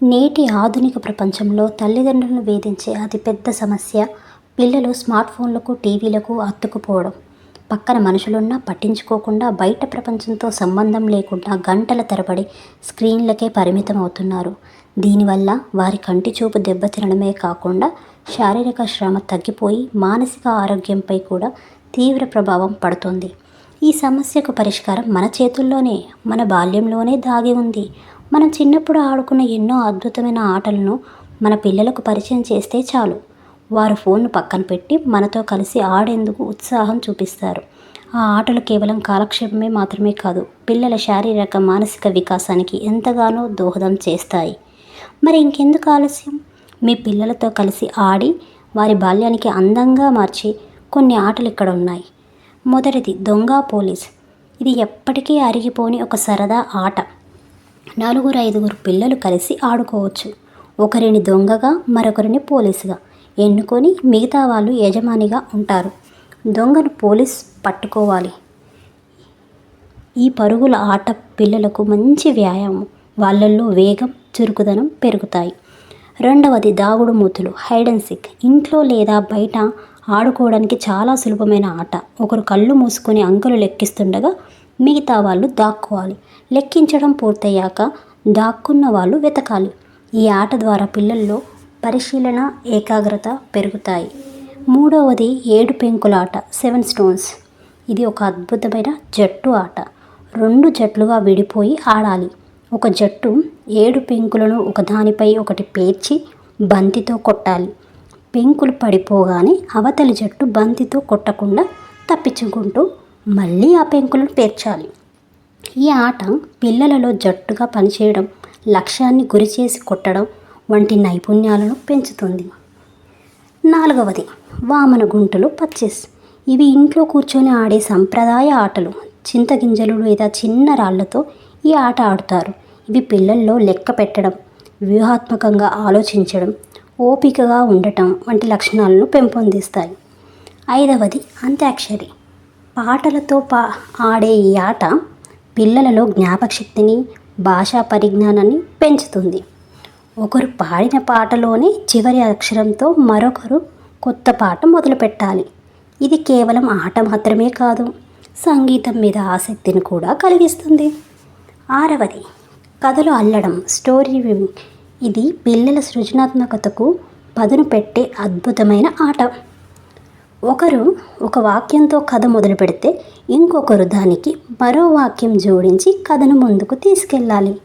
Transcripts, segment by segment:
నేటి ఆధునిక ప్రపంచంలో తల్లిదండ్రులను వేధించే అతిపెద్ద సమస్య పిల్లలు స్మార్ట్ ఫోన్లకు టీవీలకు అత్తుకుపోవడం పక్కన మనుషులున్నా పట్టించుకోకుండా బయట ప్రపంచంతో సంబంధం లేకుండా గంటల తరబడి స్క్రీన్లకే పరిమితం అవుతున్నారు దీనివల్ల వారి కంటి చూపు దెబ్బతినడమే కాకుండా శారీరక శ్రమ తగ్గిపోయి మానసిక ఆరోగ్యంపై కూడా తీవ్ర ప్రభావం పడుతుంది. ఈ సమస్యకు పరిష్కారం మన చేతుల్లోనే మన బాల్యంలోనే దాగి ఉంది. మనం చిన్నప్పుడు ఆడుకున్న ఎన్నో అద్భుతమైన ఆటలను మన పిల్లలకు పరిచయం చేస్తే చాలు. వారు ఫోన్ను పక్కన పెట్టి మనతో కలిసి ఆడేందుకు ఉత్సాహం చూపిస్తారు. ఆ ఆటలు కేవలం కాలక్షేపమే మాత్రమే కాదు పిల్లల శారీరక మానసిక వికాసానికి ఎంతగానో దోహదం చేస్తాయి. మరి ఇంకెందుకు ఆలస్యం? మీ పిల్లలతో కలిసి ఆడి వారి బాల్యానికి అందంగా మార్చి కొన్ని ఆటలు ఇక్కడ ఉన్నాయి. మొదటిది దొంగ పోలీస్. ఇది ఎప్పటికీ అరిగిపోని ఒక సరదా ఆట. నలుగురు ఐదుగురు పిల్లలు కలిసి ఆడుకోవచ్చు. ఒకరిని దొంగగా మరొకరిని పోలీసుగా ఎన్నుకొని మిగతా వాళ్ళు యజమానిగా ఉంటారు. దొంగను పోలీస్ పట్టుకోవాలి. ఈ పరుగుల ఆట పిల్లలకు మంచి వ్యాయామం వాళ్ళల్లో వేగం చురుకుదనం పెరుగుతాయి. రెండవది దాగుడు మూతులు హైడ్ అండ్ సిక్ ఇంట్లో లేదా బయట ఆడుకోవడానికి చాలా సులభమైన ఆట. ఒకరు కళ్ళు మూసుకొని అంకెలు లెక్కిస్తుండగా మిగతా వాళ్ళు దాక్కోవాలి. లెక్కించడం పూర్తయ్యాక దాక్కున్న వాళ్ళు వెతకాలి. ఈ ఆట ద్వారా పిల్లల్లో పరిశీలన ఏకాగ్రత పెరుగుతాయి. మూడవది ఏడు పెంకులాట సెవెన్ స్టోన్స్. ఇది ఒక అద్భుతమైన జట్టు ఆట. రెండు జట్లుగా విడిపోయి ఆడాలి. ఒక జట్టు ఏడు పెంకులను ఒకదానిపై ఒకటి పేర్చి బంతితో కొట్టాలి. పెంకులు పడిపోగానే అవతలి జట్టు బంతితో కొట్టకుండా తప్పించుకుంటూ మళ్ళీ ఆ పెంకులను పేర్చాలి. ఈ ఆట పిల్లలలో జట్టుగా పనిచేయడం లక్ష్యాన్ని గురి చేసి కొట్టడం వంటి నైపుణ్యాలను పెంచుతుంది. నాలుగవది వామన గుంటలు పచ్చెస్. ఇవి ఇంట్లో కూర్చొని ఆడే సంప్రదాయ ఆటలు. చింతగింజలు లేదా చిన్న రాళ్ళతో ఈ ఆట ఆడుతారు. ఇవి పిల్లల్లో లెక్క పెట్టడం వ్యూహాత్మకంగా ఆలోచించడం ఓపికగా ఉండటం వంటి లక్షణాలను పెంపొందిస్తాయి. ఐదవది అంత్యాక్షరి. పాటలతో పా ఆడే ఈ ఆట పిల్లలలో జ్ఞాపకశక్తిని భాషా పరిజ్ఞానాన్ని పెంచుతుంది. ఒకరు పాడిన పాటలోనే చివరి అక్షరంతో మరొకరు కొత్త పాట మొదలుపెట్టాలి. ఇది కేవలం ఆట మాత్రమే కాదు సంగీతం మీద ఆసక్తిని కూడా కలిగిస్తుంది. ఆరవది కథలు అల్లడం స్టోరీ వివింగ్ ఇది పిల్లల సృజనాత్మకతకు పదును పెట్టే అద్భుతమైన ఆట. ఒకరు ఒక వాక్యంతో కథ మొదలు పెడితే ఇంకొకరు దానికి మరో వాక్యం జోడించి కథను ముందుకు తీసుకెళ్ళాలి.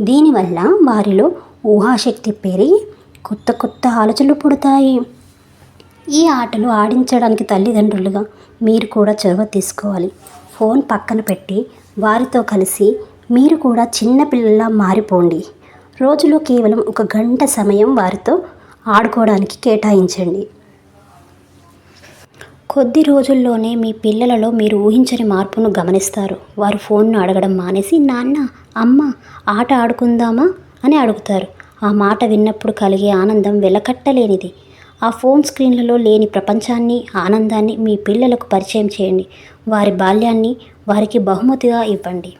దీనివల్ల వారిలో ఊహాశక్తి పెరిగి కొత్త కొత్త ఆలోచనలు పుడతాయి. ఈ ఆటలు ఆడించడానికి తల్లిదండ్రులుగా మీరు కూడా చొరవ తీసుకోవాలి. ఫోన్ పక్కన పెట్టి వారితో కలిసి మీరు కూడా చిన్నపిల్లల్లా మారిపోండి. రోజులో కేవలం ఒక గంట సమయం వారితో ఆడుకోవడానికి కేటాయించండి. కొద్ది రోజుల్లోనే మీ పిల్లలలో మీరు ఊహించని మార్పును గమనిస్తారు. వారు ఫోన్ను అడగడం మానేసి నాన్న అమ్మ ఆట ఆడుకుందామా? అని అడుగుతారు. ఆ మాట విన్నప్పుడు కలిగే ఆనందం వెలకట్టలేనిది. ఆ ఫోన్ స్క్రీన్లలో లేని ప్రపంచాన్ని ఆనందాన్ని మీ పిల్లలకు పరిచయం చేయండి. వారి బాల్యాన్ని వారికి బహుమతిగా ఇవ్వండి.